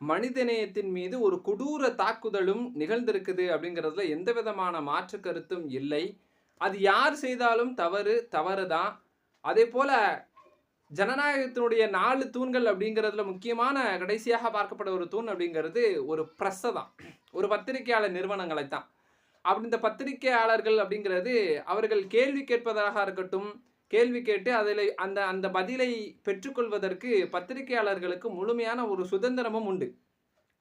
மனிதநேயத்தின் மீது ஒரு கொடூர தாக்குதலும் நிகழ்ந்திருக்குது அப்படிங்கிறதுல எந்த விதமான மாற்று கருத்தும் இல்லை. அது யார் செய்தாலும் தவறு தவறு தான் அதே போல ஜனநாயகத்தினுடைய நாலு தூண்கள் அப்படிங்கிறதுல முக்கியமான கடைசியாக பார்க்கப்பட்ட ஒரு தூண் அப்படிங்கிறது ஒரு ப்ரெஸ்ஸை தான் ஒரு பத்திரிகையாளர் நிறுவனங்களை தான் அப்படி இந்த பத்திரிகையாளர்கள் அப்படிங்கிறது அவர்கள் கேள்வி கேட்பதாக இருக்கட்டும் கேள்வி கேட்டு அதில் அந்த அந்த பதிலை பெற்றுக்கொள்வதற்கு பத்திரிகையாளர்களுக்கு முழுமையான ஒரு சுதந்திரமும் உண்டு.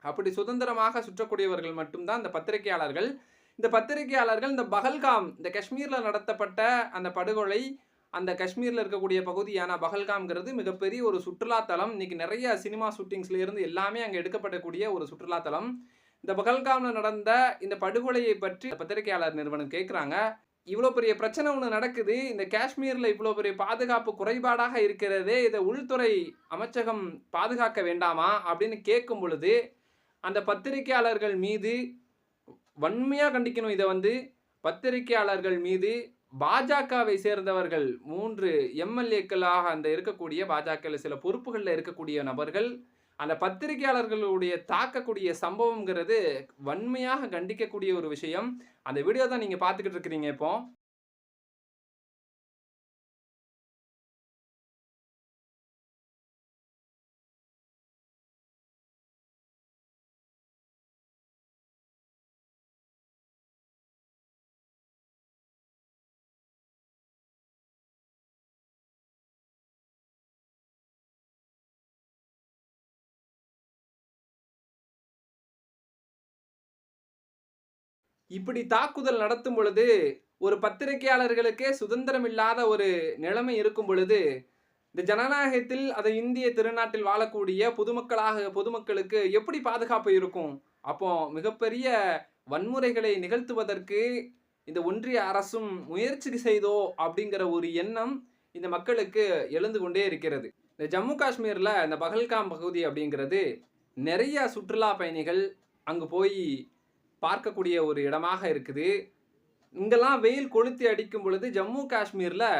அப்படி சுதந்திரமாக சுற்றக்கூடியவர்கள் மட்டும்தான் இந்த பத்திரிகையாளர்கள். இந்த பத்திரிகையாளர்கள் இந்த பகல்காம் இந்த காஷ்மீரில் நடத்தப்பட்ட அந்த படுகொலை அந்த காஷ்மீரில் இருக்கக்கூடிய பகுதியான பகல்காம்ங்கிறது மிகப்பெரிய ஒரு சுற்றுலாத்தலம் இன்றைக்கி நிறைய சினிமா ஷூட்டிங்ஸ்லேருந்து எல்லாமே அங்கே எடுக்கப்படக்கூடிய ஒரு சுற்றுலாத்தலம் இந்த பகல்காமில் நடந்த இந்த படுகொலையை பற்றி பத்திரிகையாளர் நிறுவனம் கேட்குறாங்க இவ்வளோ பெரிய பிரச்சனை ஒன்று நடக்குது. இந்த காஷ்மீரில் இவ்வளோ பெரிய பாதுகாப்பு குறைபாடாக இருக்கிறதே இதை உள்துறை அமைச்சகம் பாதுகாக்க வேண்டாமா? அப்படின்னு கேட்கும் பொழுது அந்த பத்திரிகையாளர்கள் மீது வன்மையாக கண்டிக்கணும் இதை வந்து. பத்திரிகையாளர்கள் மீது பாஜகவை சேர்ந்தவர்கள் மூன்று எம்எல்ஏக்களாக அந்த இருக்கக்கூடிய பாஜக சில பொறுப்புகளில் இருக்கக்கூடிய நபர்கள் அந்த பத்திரிகையாளர்களுடைய தாக்கக்கூடிய சம்பவங்கிறது வன்மையாக கண்டிக்கக்கூடிய ஒரு விஷயம். அந்த வீடியோ தான் நீங்கள் பார்த்துக்கிட்டு இருக்கிறீங்க இப்போ. இப்படி தாக்குதல் நடத்தும் பொழுது ஒரு பத்திரிகையாளர்களுக்கே சுதந்திரம் இல்லாத ஒரு நிலைமை இருக்கும் பொழுது இந்த ஜனநாயகத்தில் அதை இந்திய திருநாட்டில் வாழக்கூடிய பொதுமக்களாக பொதுமக்களுக்கு எப்படி பாதுகாப்பு இருக்கும்? அப்போ மிகப்பெரிய வன்முறைகளை நிகழ்த்துவதற்கு இந்த ஒன்றிய அரசும் முயற்சி செய்தோ அப்படிங்கிற ஒரு எண்ணம் இந்த மக்களுக்கு எழுந்து கொண்டே இருக்கிறது. இந்த ஜம்மு காஷ்மீரில் இந்த பகல்காம் பகுதி அப்படிங்கிறது நிறைய சுற்றுலா பயணிகள் அங்கு போய் பார்க்கக்கூடிய ஒரு இடமாக இருக்குது. இங்கெல்லாம் வெயில் கொளுத்தி அடிக்கும் பொழுது ஜம்மு காஷ்மீரில்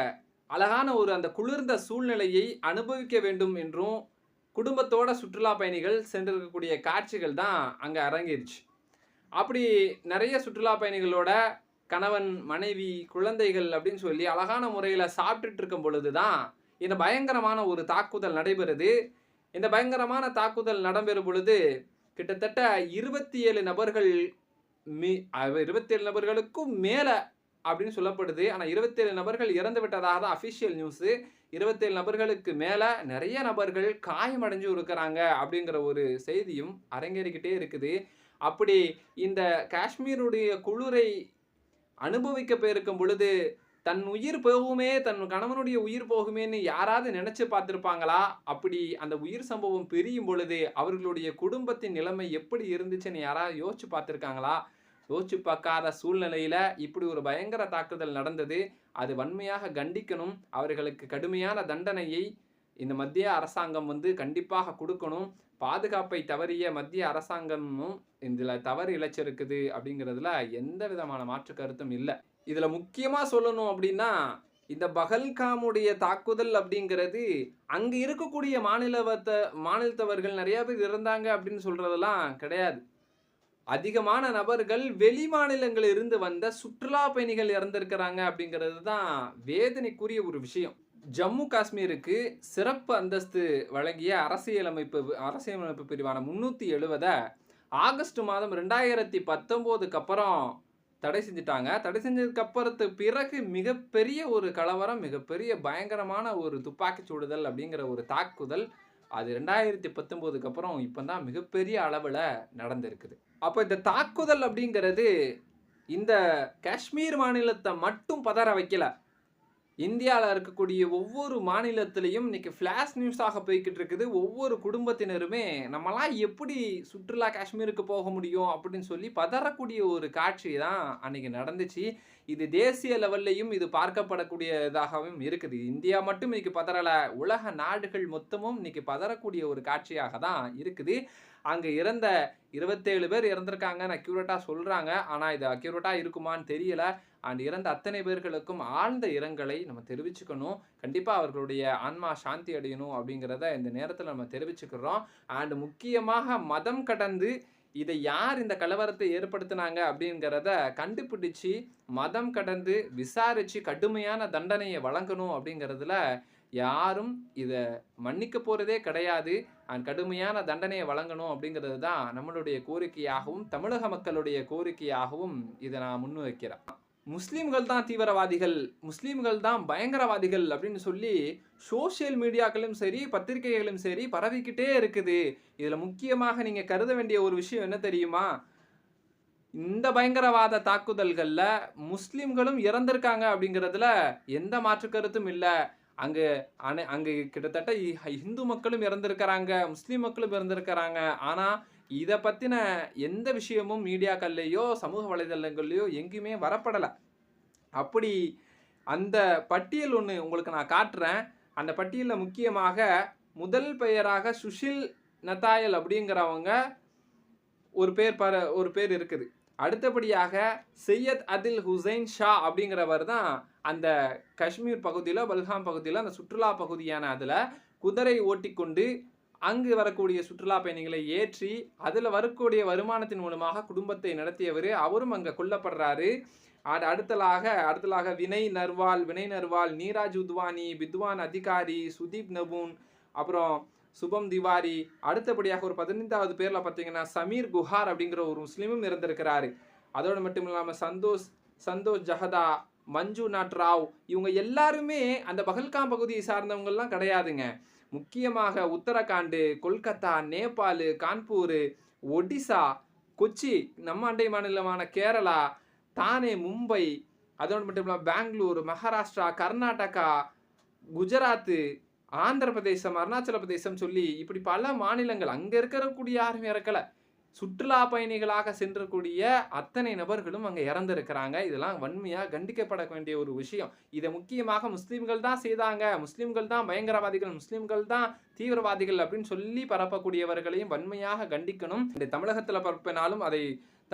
அழகான ஒரு அந்த குளிர்ந்த சூழ்நிலையை அனுபவிக்க வேண்டும் என்றும் குடும்பத்தோட சுற்றுலா பயணிகள் சென்றிருக்கக்கூடிய காட்சிகள் தான் அங்கே அரங்கிருச்சு அப்படி நிறைய சுற்றுலா பயணிகளோட கணவன் மனைவி குழந்தைகள் அப்படின்னு சொல்லி அழகான முறையில் சாப்பிட்டுட்டு இருக்கும் பொழுது தான் இந்த பயங்கரமான ஒரு தாக்குதல் நடைபெறுது. இந்த பயங்கரமான தாக்குதல் நடைபெறும் பொழுது கிட்டத்தட்ட இருபத்தி ஏழு நபர்கள் மீ இருபத்தேழு நபர்களுக்கும் மேலே அப்படின்னு சொல்லப்படுது. ஆனால் இருபத்தேழு நபர்கள் இறந்து விட்டதாக தான் அஃபிஷியல் நியூஸு இருபத்தேழு நபர்களுக்கு மேலே நிறைய நபர்கள் காயமடைஞ்சு இருக்கிறாங்க அப்படிங்கிற ஒரு செய்தியும் அரங்கேறிக்கிட்டே இருக்குது. அப்படி இந்த காஷ்மீருடைய குளிரை அனுபவிக்க போயிருக்கும் பொழுது தன் உயிர் போகுமே தன் கணவனுடைய உயிர் போகுமேன்னு யாராவது நினைச்சு பார்த்துருப்பாங்களா? அப்படி அந்த உயிர் சம்பவம் பிரியும் பொழுது அவர்களுடைய குடும்பத்தின் நிலைமை எப்படி இருந்துச்சுன்னு யாராவது யோசிச்சு பார்த்துருக்காங்களா? யோசிச்சு பார்க்காத சூழ்நிலையில இப்படி ஒரு பயங்கர தாக்குதல் நடந்தது. அது வன்மையாக கண்டிக்கணும். அவர்களுக்கு கடுமையான தண்டனையை இந்த மத்திய அரசாங்கம் வந்து கண்டிப்பாக கொடுக்கணும். பாதுகாப்பை தவறிய மத்திய அரசாங்கமும் இதில் தவறு இழைச்சிருக்குது அப்படிங்கிறதுல எந்த விதமான மாற்று கருத்தும் இல்லை. இதில் முக்கியமாக சொல்லணும் அப்படின்னா இந்த பகல்காமுடைய தாக்குதல் அப்படிங்கிறது அங்கே இருக்கக்கூடிய மாநிலவத்த மாநிலத்தவர்கள் நிறைய பேர் இறந்தாங்க அப்படின்னு சொல்கிறதெல்லாம் கிடையாது. அதிகமான நபர்கள் வெளி மாநிலங்களில் இருந்து வந்த சுற்றுலா பயணிகள் இறந்திருக்கிறாங்க அப்படிங்கிறது தான் வேதனைக்குரிய ஒரு விஷயம். ஜம்மு காஷ்மீருக்கு சிறப்பு அந்தஸ்து வழங்கிய அரசியலமைப்பு அரசியலமைப்பு பிரிவான முந்நூற்றி எழுபதை ஆகஸ்ட் மாதம் ரெண்டாயிரத்தி பத்தொம்போதுக்கு அப்புறம் தடை செஞ்சுட்டாங்க. தடை செஞ்சதுக்கு அப்புறத்து பிறகு மிகப்பெரிய ஒரு கலவரம் மிகப்பெரிய பயங்கரமான ஒரு துப்பாக்கி சூடுதல் அப்படிங்கிற ஒரு தாக்குதல் அது ரெண்டாயிரத்தி பத்தொம்போதுக்கு அப்புறம் இப்போ தான் மிகப்பெரிய அளவில் நடந்திருக்குது. அப்போ இந்த தாக்குதல் அப்படிங்கிறது இந்த காஷ்மீர் மாநிலத்தை மட்டும் பதற வைக்கல. இந்தியாவில் இருக்கக்கூடிய ஒவ்வொரு மாநிலத்திலையும் இன்னைக்கு ஃப்ளாஷ் நியூஸாக போய்கிட்டு இருக்குது. ஒவ்வொரு குடும்பத்தினருமே நம்மளாம் எப்படி சுற்றுலா காஷ்மீருக்கு போக முடியும் அப்படின்னு சொல்லி பதறக்கூடிய ஒரு காட்சி தான் அன்னைக்கு நடந்துச்சு. இது தேசிய லெவல்லையும் இது பார்க்கப்படக்கூடியதாகவும் இருக்குது. இந்தியா மட்டும் இன்னைக்கு பதறலை. உலக நாடுகள் மொத்தமும் இன்னைக்கு பதறக்கூடிய ஒரு காட்சியாக தான் இருக்குது. அங்கே இறந்த இருபத்தேழு பேர் இறந்துருக்காங்கன்னு அக்யூரேட்டாக சொல்கிறாங்க ஆனால் இது அக்யூரேட்டாக இருக்குமான்னு தெரியல. அண்ட் இறந்த அத்தனை பேர்களுக்கும் ஆழ்ந்த இரங்கலை நம்ம தெரிவிச்சுக்கணும். கண்டிப்பாக அவர்களுடைய ஆன்மா சாந்தி அடையணும் அப்படிங்கிறத இந்த நேரத்தில் நம்ம தெரிவிச்சுக்கிறோம். அண்ட் முக்கியமாக மதம் கடந்து இதை யார் இந்த கலவரத்தை ஏற்படுத்தினாங்க அப்படிங்கிறத கண்டுபிடிச்சு மதம் கடந்து விசாரித்து கடுமையான தண்டனையை வழங்கணும் அப்படிங்கிறதுல யாரும் இதை மன்னிக்க போகிறதே கிடையாது. அண்ட் கடுமையான தண்டனையை வழங்கணும் அப்படிங்கிறது தான் நம்மளுடைய கோரிக்கையாகவும் தமிழக மக்களுடைய கோரிக்கையாகவும் இதை நான் முன்வைக்கிறேன். முஸ்லீம்கள் தான் தீவிரவாதிகள் முஸ்லீம்கள் தான் பயங்கரவாதிகள் அப்படின்னு சொல்லி சோஷியல் மீடியாக்களும் சரி பத்திரிகைகளும் சரி பரவிக்கிட்டே இருக்குது. இதில் முக்கியமாக நீங்கள் கருத வேண்டிய ஒரு விஷயம் என்ன தெரியுமா? இந்த பயங்கரவாத தாக்குதல்களில் முஸ்லீம்களும் இறந்திருக்காங்க அப்படிங்கிறதுல எந்த மாற்று கருத்தும் இல்லை. அங்கே அனை அங்கே கிட்டத்தட்ட ஹிந்து இந்து மக்களும் இறந்துருக்கிறாங்க முஸ்லீம் மக்களும் இறந்துருக்கிறாங்க. ஆனால் இதை பற்றின எந்த விஷயமும் மீடியாக்கள்லேயோ சமூக வலைதளங்கள்லையோ எங்கேயுமே வரப்படலை. அப்படி அந்த பட்டியல் ஒன்று உங்களுக்கு நான் காட்டுறேன். அந்த பட்டியலில் முக்கியமாக முதல் பெயராக சுஷில் நத்தாயல் அப்படிங்கிறவங்க ஒரு பேர் பர ஒரு பேர் இருக்குது. அடுத்தபடியாக சையத் அதில் ஹுசைன் ஷா அப்படிங்கிறவர் தான் அந்த காஷ்மீர் பகுதியில் பல்காம் பகுதியில் அந்த சுற்றுலா பகுதியான அதில் குதிரை ஓட்டிக்கொண்டு அங்கு வரக்கூடிய சுற்றுலா பயணிகளை ஏற்றி அதில் வரக்கூடிய வருமானத்தின் மூலமாக குடும்பத்தை நடத்தியவர் அவரும் அங்கே கொல்லப்படுறாரு. அடு அடுத்தலாக அடுத்தலாக வினய் நர்வால் வினய் நர்வால் நீராஜ் உத்வானி வித்வான் அதிகாரி சுதீப் நபூன் அப்புறம் சுபம் திவாரி அடுத்தபடியாக ஒரு பதினைந்தாவது பேரில் பார்த்தீங்கன்னா சமீர் குஹார் அப்படிங்கிற ஒரு முஸ்லீமும் இருந்திருக்கிறாரு அதோடு மட்டும் இல்லாமல் சந்தோஷ் சந்தோஷ் ஜஹதா மஞ்சு நாட் ராவ். இவங்க எல்லாருமே அந்த பகல்காம் பகுதியை சார்ந்தவங்கள்லாம் கிடையாதுங்க. முக்கியமாக உத்தரகாண்டு கொல்கத்தா நேபாள் கான்பூர் ஒடிசா கொச்சி நம்ம அண்டை மாநிலமான கேரளா தானே மும்பை அதோடு மட்டும் இல்லாமல் பெங்களூர் மகாராஷ்டிரா கர்நாடகா குஜராத்து ஆந்திர பிரதேசம் அருணாச்சல பிரதேசம் சொல்லி இப்படி பல மாநிலங்கள் அங்கே இருக்கக்கூடிய யாரும் இறக்கலை. சுற்றுலா பயணிகளாக சென்றக்கூடிய அத்தனை நபர்களும் அங்கே இறந்திருக்கிறாங்க. இதெல்லாம் வன்மையாக கண்டிக்கப்பட வேண்டிய ஒரு விஷயம். இதை முக்கியமாக முஸ்லீம்கள் தான் செய்தாங்க. முஸ்லீம்கள் தான் பயங்கரவாதிகள் முஸ்லீம்கள் தான் தீவிரவாதிகள் அப்படின்னு சொல்லி பரப்பக்கூடியவர்களையும் வன்மையாக கண்டிக்கணும். இந்த தமிழகத்தில் பரப்பினாலும் அதை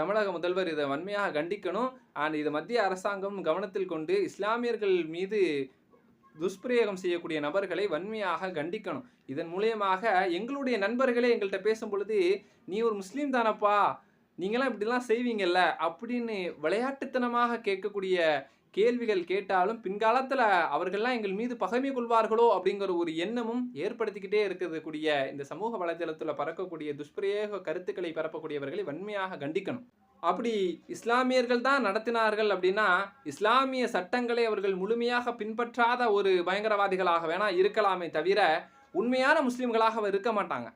தமிழக முதல்வர் இதை வன்மையாக கண்டிக்கணும். அண்ட் இதை மத்திய அரசாங்கம் கவனத்தில் கொண்டு இஸ்லாமியர்கள் மீது துஷ்பிரயோகம் செய்யக்கூடிய நபர்களை வன்மையாக கண்டிக்கணும். இதன் மூலியமாக எங்களுடைய நண்பர்களே எங்கள்கிட்ட பேசும் பொழுது நீ ஒரு முஸ்லீம் தானப்பா? நீங்களாம் இப்படிலாம் செய்வீங்கல்ல? அப்படின்னு விளையாட்டுத்தனமாக கேட்கக்கூடிய கேள்விகள் கேட்டாலும் பின்காலத்தில் அவர்கள்லாம் எங்கள் மீது பகைமை கொள்வார்களோ அப்படிங்கிற ஒரு எண்ணமும் ஏற்படுத்திக்கிட்டே இருக்கக்கூடிய இந்த சமூக வலைதளத்தில் பறக்கக்கூடிய துஷ்பிரயோக கருத்துக்களை பரப்பக்கூடியவர்களை வன்மையாக கண்டிக்கணும். அப்படி இஸ்லாமியர்கள் தான் நடத்தினார்கள் அப்படின்னா இஸ்லாமிய சட்டங்களை அவர்கள் முழுமையாக பின்பற்றாத ஒரு பயங்கரவாதிகளாக வேணா இருக்கலாமே தவிர உண்மையான முஸ்லீம்களாக அவர் இருக்க மாட்டாங்க.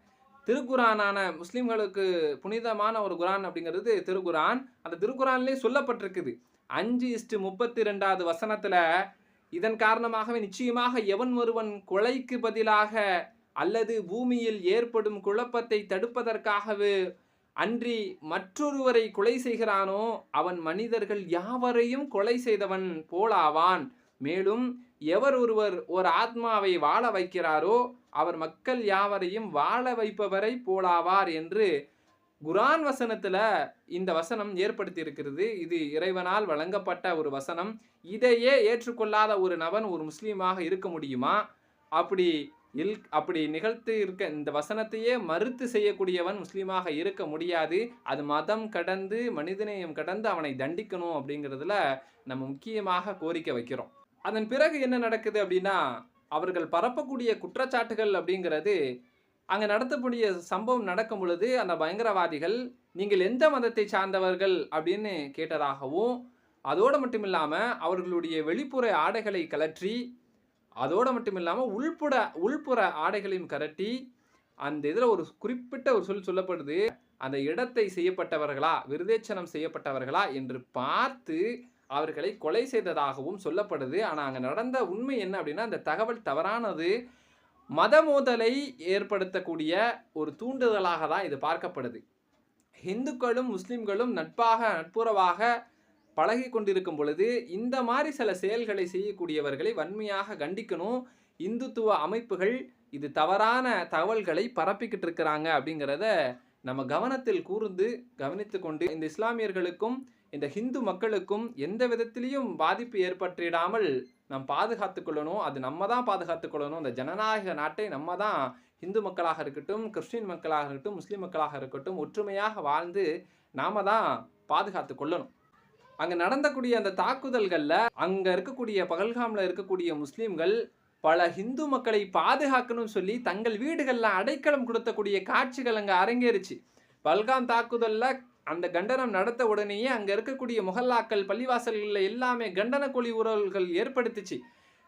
திருக்குரானான முஸ்லீம்களுக்கு புனிதமான ஒரு குரான் அப்படிங்கிறது திருக்குரான் அந்த திருக்குரான்லேயே சொல்லப்பட்டிருக்குது. அஞ்சு இஸ்டு முப்பத்தி ரெண்டாவது வசனத்தில் இதன் காரணமாகவே நிச்சயமாக எவன் ஒருவன் கொலைக்கு பதிலாக அல்லது பூமியில் ஏற்படும் குழப்பத்தை தடுப்பதற்காகவே அன்றி மற்றொருவரை கொலை செய்கிறானோ அவன் மனிதர்கள் யாவரையும் கொலை செய்தவன் போலாவான் மேலும் எவர் ஒருவர் ஒரு ஆத்மாவை வாழ வைக்கிறாரோ அவர் மக்கள் யாவரையும் வாழ வைப்பவரை போலாவார் என்று குரான் வசனத்தில் இந்த வசனம் ஏற்படுத்தி இருக்கிறது இது இறைவனால் வழங்கப்பட்ட ஒரு வசனம். இதையே ஏற்றுக்கொள்ளாத ஒரு நபன் ஒரு முஸ்லீமாக இருக்க முடியுமா? அப்படி இல் அப்படி நிகழ்த்து இருக்க இந்த வசனத்தையே மறுத்து செய்யக்கூடியவன் முஸ்லீமாக இருக்க முடியாது. அது மதம் கடந்து மனிதநேயம் கடந்து அவனை தண்டிக்கணும் அப்படிங்கிறதுல நம்ம முக்கியமாக கோரிக்கை வைக்கிறோம். அதன் பிறகு என்ன நடக்குது அப்படின்னா அவர்கள் பரப்பக்கூடிய குற்றச்சாட்டுகள் அப்படிங்கிறது அங்கே நடத்தக்கூடிய சம்பவம் நடக்கும் பொழுது அந்த பயங்கரவாதிகள் நீங்கள் எந்த மதத்தை சார்ந்தவர்கள்? அப்படின்னு கேட்டதாகவும் அதோடு மட்டும் இல்லாமல் அவர்களுடைய வெளிப்புற ஆடைகளை கலற்றி அதோடு மட்டும் இல்லாமல் உள்புற உள்புற ஆடைகளையும் கரட்டி அந்த இதில் ஒரு குறிப்பிட்ட ஒரு சொல் சொல்லப்படுது அந்த இடத்தை செய்யப்பட்டவர்களா விருதேச்சனம் செய்யப்பட்டவர்களா என்று பார்த்து அவர்களை கொலை செய்ததாகவும் சொல்லப்படுது. ஆனால் அங்கே நடந்த உண்மை என்ன அப்படின்னா அந்த தகவல் தவறானது. மத மோதலை ஏற்படுத்தக்கூடிய ஒரு தூண்டுதலாக தான் இது பார்க்கப்படுது. இந்துக்களும் முஸ்லீம்களும் நட்பாக நட்புறவாக பழகி கொண்டிருக்கும் பொழுது இந்த மாதிரி சில செயல்களை செய்யக்கூடியவர்களை வன்மையாக கண்டிக்கணும். இந்துத்துவ அமைப்புகள் இது தவறான தகவல்களை பரப்பிக்கிட்டு இருக்கிறாங்க அப்படிங்கிறத நம்ம கவனத்தில் கூர்ந்து கவனித்து கொண்டு இந்த இஸ்லாமியர்களுக்கும் இந்த ஹிந்து மக்களுக்கும் எந்த விதத்திலையும் பாதிப்பு ஏற்பட்டிடாமல் நாம் பாதுகாத்து கொள்ளணும். அது நம்ம தான் பாதுகாத்து கொள்ளணும். இந்த ஜனநாயக நாட்டை நம்ம தான் ஹிந்து மக்களாக இருக்கட்டும் கிறிஸ்டின் மக்களாக இருக்கட்டும் முஸ்லீம் மக்களாக இருக்கட்டும் ஒற்றுமையாக வாழ்ந்து நாம தான் பாதுகாத்து கொள்ளணும். அங்க நடந்தக்கூடிய அந்த தாக்குதல்கள்ல அங்க இருக்கக்கூடிய பகல்காம்ல இருக்கக்கூடிய முஸ்லீம்கள் பல ஹிந்து மக்களை பாதுகாக்கணும்னு சொல்லி தங்கள் வீடுகளில் அடைக்கலம் கொடுத்தக்கூடிய காட்சிகள் அங்கே அரங்கேறுச்சு. பல்காம் தாக்குதலில் அந்த கண்டனம் நடத்த உடனேயே அங்கே இருக்கக்கூடிய முகல்லாக்கள் பள்ளிவாசல்களில் எல்லாமே கண்டன கொலி உறவுகள் ஏற்படுத்துச்சு.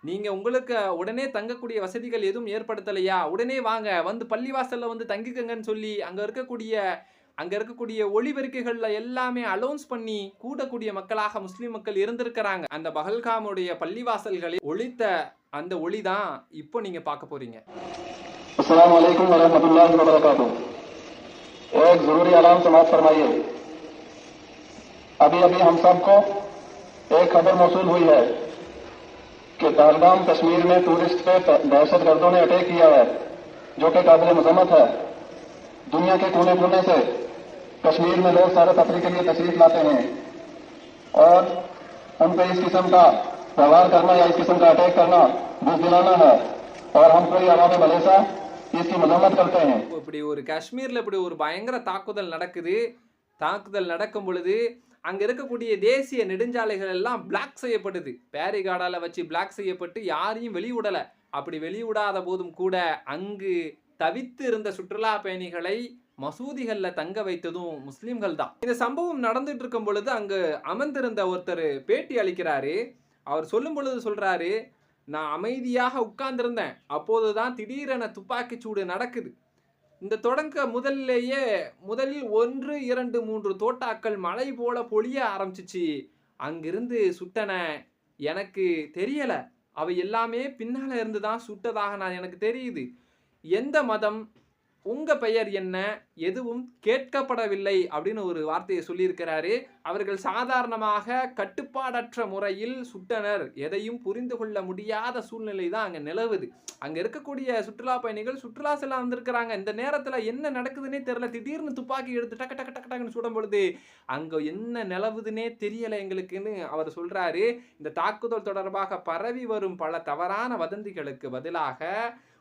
நீங்கள் உங்களுக்கு உடனே தங்கக்கூடிய வசதிகள் எதுவும் ஏற்படுத்தலையா? உடனே வாங்க வந்து பள்ளிவாசலில் வந்து தங்கிக்கங்கன்னு சொல்லி அங்கே இருக்கக்கூடிய அங்க இருக்கக்கூடிய ஒளிபெருக்கைகள்ல எல்லாமே அலௌன்ஸ் பண்ணி கூடக்கூடிய மக்களாக முஸ்லிம் மக்கள் இருந்திருக்கிறாங்க அந்த பகல்காமுடைய பள்ளிவாசல்களை ஒழித்த அந்த ஒளி தான் இப்போ நீங்க பார்க்க போறீங்க अस्सलाम वालेकुम वरहमतुल्लाहि वबरकातुह एक जरूरी अलाम समाप्त फरमाइए अभी अभी हम सबको एक खबर मौसूल हुई है कि पहलगाम कश्मीर में टूरिस्ट पे दहशत गर्दों ने अटैक किया है जो कि काबिल मजम्मत है दुनिया के कोने कोने से कश्मीर में लोग सारे तफरी के लिए तशरीफ लाते हैं और उन पर इस किस्म का व्यवहार करना या इस किस्म का अटैक करना बुजदिलाना है और हम कोई आवाम मलेसा इसकी मजम्मत करते हैं இப்படி ஒரு காஷ்மீர்ல இப்படி ஒரு பயங்கர தாக்குதல் நடக்குது தாக்குதல் நடக்கும் பொழுது அங்க இருக்கக்கூடிய தேசிய நெடுஞ்சாலைகள் எல்லாம் பிளாக் செய்யப்படுது பேரிகார்டால வச்சு பிளாக் செய்யப்பட்டு யாரையும் வெளிவிடல அப்படி வெளிவிடாத போதும் கூட அங்கு தவித்து இருந்த சுற்றுலா பயணிகளை மசூதிகளில் தங்க வைத்ததும் முஸ்லீம்கள் தான். இந்த சம்பவம் நடந்துட்டு இருக்கும் பொழுது அங்கு அமர்ந்திருந்த ஒருத்தர் பேட்டி அளிக்கிறாரு. அவர் சொல்லும் பொழுது சொல்றாரு நான் அமைதியாக உட்கார்ந்திருந்தேன். அப்போதுதான் திடீரென துப்பாக்கி சூடு நடக்குது. இந்த தொடங்க முதல்லேயே முதலில் ஒன்று இரண்டு மூன்று தோட்டாக்கள் மழை போல பொழிய ஆரம்பிச்சிச்சு. அங்கிருந்து சுட்டன. எனக்கு தெரியல. அவை எல்லாமே பின்னால இருந்து தான் சுட்டதாக நான் எனக்கு தெரியுது. எந்த மதம் உங்கள் பெயர் என்ன? எதுவும் கேட்கப்படவில்லை அப்படின்னு ஒரு வார்த்தையை சொல்லியிருக்கிறாரு. அவர்கள் சாதாரணமாக கட்டுப்பாடற்ற முறையில் சுட்டனர். எதையும் புரிந்து கொள்ள முடியாத சூழ்நிலை தான் அங்கே நிலவுது. அங்கே இருக்கக்கூடிய சுற்றுலா பயணிகள் சுற்றுலா செல்ல வந்திருக்கிறாங்க. இந்த நேரத்தில் என்ன நடக்குதுன்னே தெரில திடீர்னு துப்பாக்கி எடுத்து டக்கு டக்கு டக்கு டக்குன்னு சுடும் பொழுது அங்கே என்ன நிலவுதுன்னே தெரியலை எங்களுக்குன்னு அவர் சொல்கிறாரு இந்த தாக்குதல் தொடர்பாக பரவி வரும் பல தவறான வதந்திகளுக்கு பதிலாக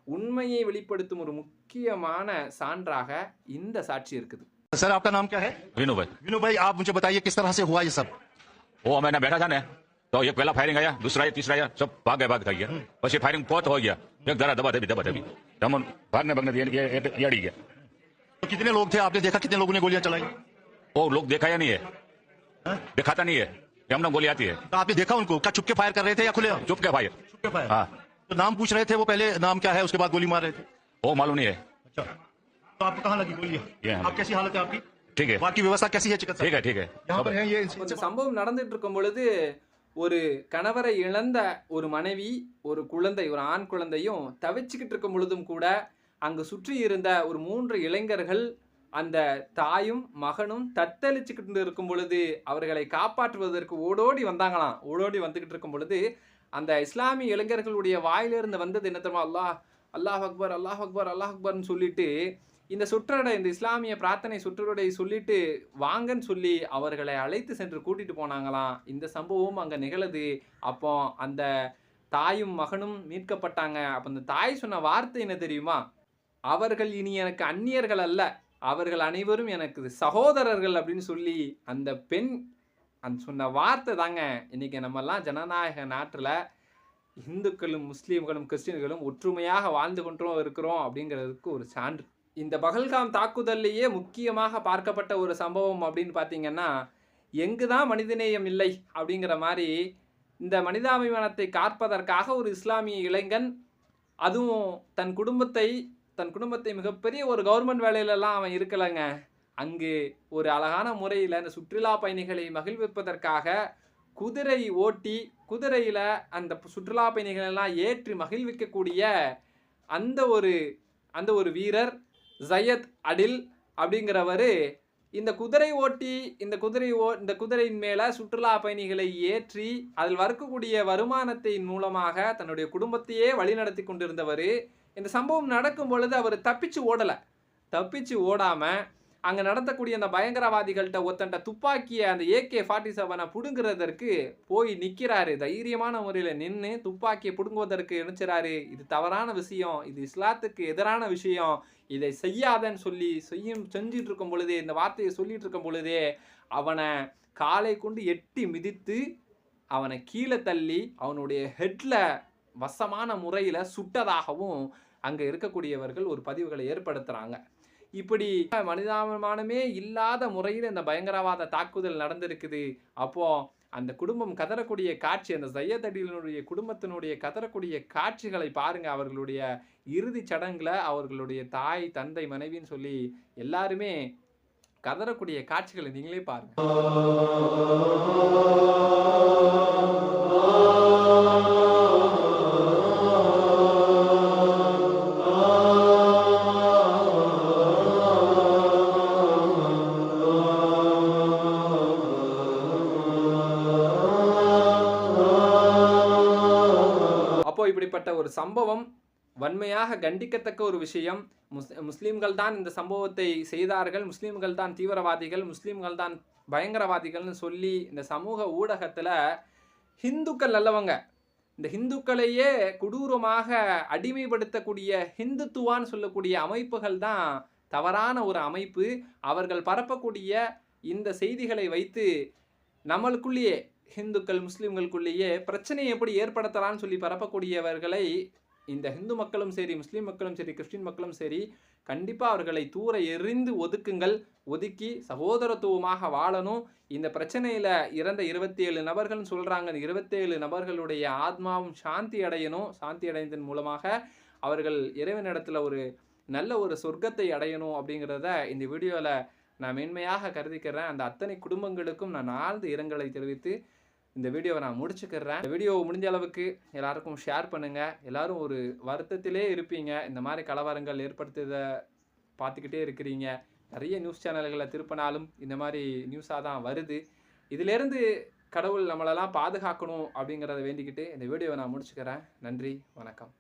உண்மையை வெளிப்படுத்தும் ஒரு முக்கியமான சான்றாக இந்த சாட்சி இருக்குது सर आपका नाम क्या है विनू भाई विनू भाई आप मुझे बताइए किस तरह से हुआ ये सब वो मैंने बैठा था ना तो एक पहला फायरिंग आया दूसरा आया तीसरा आया सब भाग गए भाग गया बस ये फायरिंग बहुत हो गया एक जरा दबा दबी दबा दबी तो हम भागने भागने ये ये- ये- ये अड़ी गया तो कितने लोग थे आपने देखा कितने लोगों ने गोलियां चलाई वो लोग देखा या नहीं है हाँ? दिखाता नहीं है कि हमने गोली आती है तो आपने देखा उनको क्या छुप के फायर कर रहे थे या खुले चुप क्या भाई छुप के फायर हाँ तो नाम पूछ रहे थे वो पहले नाम क्या है उसके बाद गोली मार रहे थे वो मालूम नहीं है अच्छा तो आपको कहाँ लगी गोली ये आप कैसी हालत है आपकी ठीक है बाकी व्यवस्था कैसी है चिकित्सा ठीक है ठीक है यहाँ पर है ये இந்த சம்பவம் நடந்துட்டு இருக்கும் பொழுது ஒரு கணவரை இழந்த ஒரு மனைவி ஒரு குழந்தை ஒரு ஆண் குழந்தையும் தவிச்சுக்கிட்டு இருக்கும் பொழுதும் கூட அங்கு சுற்றி இருந்த ஒரு மூன்று இளைஞர்கள் அந்த தாயும் மகனும் தத்தளிச்சுக்கிட்டு இருக்கும் பொழுது அவர்களை காப்பாற்றுவதற்கு ஓடோடி வந்தாங்களாம் ஓடோடி வந்துகிட்டு இருக்கும் பொழுது அந்த இஸ்லாமிய இளைஞர்களுடைய வாயிலிருந்து வந்தது என்ன தெரியுமா? அல்லாஹ் அல்லாஹ் அக்பர் அல்லாஹ் அக்பர் அல்லாஹ் அக்பர்னு சொல்லிட்டு இந்த சுற்றடை இந்த இஸ்லாமிய பிரார்த்தனை சுற்றடை சொல்லிட்டு வாங்கன்னு சொல்லி அவர்களை அழைத்து சென்று கூட்டிட்டு போனாங்களாம். இந்த சம்பவம் அங்கே நிகழுது. அப்போ அந்த தாயும் மகனும் மீட்கப்பட்டாங்க. அப்போ அந்த தாய் சொன்ன வார்த்தை என்ன தெரியுமா? அவர்கள் இனி எனக்கு அந்நியர்கள் அல்ல. அவர்கள் அனைவரும் எனக்கு சகோதரர்கள் அப்படின்னு சொல்லி அந்த பெண் அந்த சொன்ன வார்த்தை தாங்க. இன்னைக்கு நம்மெல்லாம் ஜனநாயக நாட்டில் இந்துக்களும் முஸ்லீம்களும் கிறிஸ்டின்களும் ஒற்றுமையாக வாழ்ந்து கொண்டும் இருக்கிறோம் அப்படிங்கிறதுக்கு ஒரு சான்று. இந்த பகல்காம் தாக்குதல்லையே முக்கியமாக பார்க்கப்பட்ட ஒரு சம்பவம் அப்படின்னு பார்த்தீங்கன்னா எங்கு தான் மனிதநேயம் இல்லை அப்படிங்கிற மாதிரி இந்த மனிதாபிமானத்தை காப்பதற்காக ஒரு இஸ்லாமிய இளைஞன் அதுவும் தன் குடும்பத்தை தன் குடும்பத்தை மிகப்பெரிய ஒரு கவர்மெண்ட் வேலையிலலாம் அவன் இருக்கலைங்க. அங்கு ஒரு அழகான முறையில் அந்த சுற்றுலா பயணிகளை மகிழ்விப்பதற்காக குதிரை ஓட்டி குதிரையில் அந்த சுற்றுலா பயணிகளெல்லாம் ஏற்றி மகிழ்விக்கக்கூடிய அந்த ஒரு அந்த ஒரு வீரர் ஜயத் அடில் அப்படிங்கிறவர் இந்த குதிரை ஓட்டி இந்த குதிரை ஓ இந்த குதிரையின் மேலே சுற்றுலா பயணிகளை ஏற்றி அதில் வரக்கூடிய வருமானத்தின் மூலமாக தன்னுடைய குடும்பத்தையே வழிநடத்தி கொண்டிருந்தவர். இந்த சம்பவம் நடக்கும் பொழுது அவர் தப்பிச்சு ஓடலை. தப்பிச்சு ஓடாமல் அங்கே நடத்தக்கூடிய அந்த பயங்கரவாதிகள்கிட்ட ஒருத்தன்ட்ட துப்பாக்கியை அந்த ஏகே ஃபார்ட்டி செவனை பிடுங்குறதற்கு போய் நிற்கிறாரு தைரியமான முறையில் நின்று துப்பாக்கியை பிடுங்குவதற்கு நினைச்சிறாரு. இது தவறான விஷயம். இது இஸ்லாத்துக்கு எதிரான விஷயம். இதை செய்யாதன்னு சொல்லி செய்யும் செஞ்சிட்டு இருக்கும் பொழுதே இந்த வார்த்தையை சொல்லிட்டு இருக்கும் பொழுதே அவனை காலை கொண்டு எட்டி மிதித்து அவனை கீழே தள்ளி அவனுடைய ஹெட்டில் வசமான முறையில் சுட்டதாகவும் அங்கே இருக்கக்கூடியவர்கள் ஒரு பதிவுகளை ஏற்படுத்துகிறாங்க இப்படி மனிதாபிமானமே இல்லாத முறையில் இந்த பயங்கரவாத தாக்குதல் நடந்திருக்குது. அப்போ அந்த குடும்பம் கதறக்கூடிய காட்சி அந்த சையத் அடிகளுடைய குடும்பத்தினுடைய கதறக்கூடிய காட்சிகளை பாருங்க. அவர்களுடைய இறுதி சடங்குல அவர்களுடைய தாய் தந்தை மனைவின்னு சொல்லி எல்லாருமே கதறக்கூடிய காட்சிகளை நீங்களே பாருங்க. சம்பவம் வன்மையாக கண்டிக்கத்தக்க ஒரு விஷயம். முஸ் முஸ்லீம்கள் தான் இந்த சம்பவத்தை செய்தார்கள். முஸ்லீம்கள் தான் தீவிரவாதிகள். முஸ்லீம்கள் தான் பயங்கரவாதிகள்னு சொல்லி இந்த சமூக ஊடகத்தில் ஹிந்துக்கள் நல்லவங்க. இந்த ஹிந்துக்களையே கொடூரமாக அடிமைப்படுத்தக்கூடிய ஹிந்துத்துவான்னு சொல்லக்கூடிய அமைப்புகள் தான் தவறான ஒரு அமைப்பு. அவர்கள் பரப்பக்கூடிய இந்த செய்திகளை வைத்து நம்மளுக்குள்ளேயே ஹிந்துக்கள் முஸ்லீம்களுக்குள்ளேயே பிரச்சனையை எப்படி ஏற்படுத்தலாம்னு சொல்லி பரப்பக்கூடியவர்களை இந்த ஹிந்து மக்களும் சரி முஸ்லீம் மக்களும் சரி கிறிஸ்டின் மக்களும் சரி கண்டிப்பாக அவர்களை தூர எறிந்து ஒதுக்குங்கள் ஒதுக்கி சகோதரத்துவமாக வாழணும். இந்த பிரச்சனையில் இறந்த இருபத்தி ஏழு நபர்கள்னு சொல்கிறாங்க அந்த இருபத்தேழு நபர்களுடைய ஆத்மாவும் சாந்தி அடையணும். சாந்தி அடைந்ததன் மூலமாக அவர்கள் இறைவனிடத்தில் ஒரு நல்ல ஒரு சொர்க்கத்தை அடையணும் அப்படிங்கிறத இந்த வீடியோவில் நான் மென்மையாக கருதிக்கிறேன். அந்த அத்தனை குடும்பங்களுக்கும் நான் ஆழ்ந்த இரங்கலை தெரிவித்து இந்த வீடியோவை நான் முடிச்சுக்கிறேன். இந்த வீடியோ முடிஞ்ச அளவுக்கு எல்லாருக்கும் ஷேர் பண்ணுங்கள் எல்லோரும் ஒரு வருத்தத்திலே இருப்பீங்க. இந்த மாதிரி கலவரங்கள் ஏற்படுத்துறத பார்த்துக்கிட்டே இருக்கிறீங்க. நிறைய நியூஸ் சேனல்களை திருப்பினாலும் இந்த மாதிரி நியூஸாக தான் வருது. இதிலேருந்து கடவுள் நம்மளெல்லாம் பாதுகாக்கணும் அப்படிங்கிறத வேண்டிக்கிட்டு இந்த வீடியோவை நான் முடிச்சுக்கிறேன். நன்றி வணக்கம்.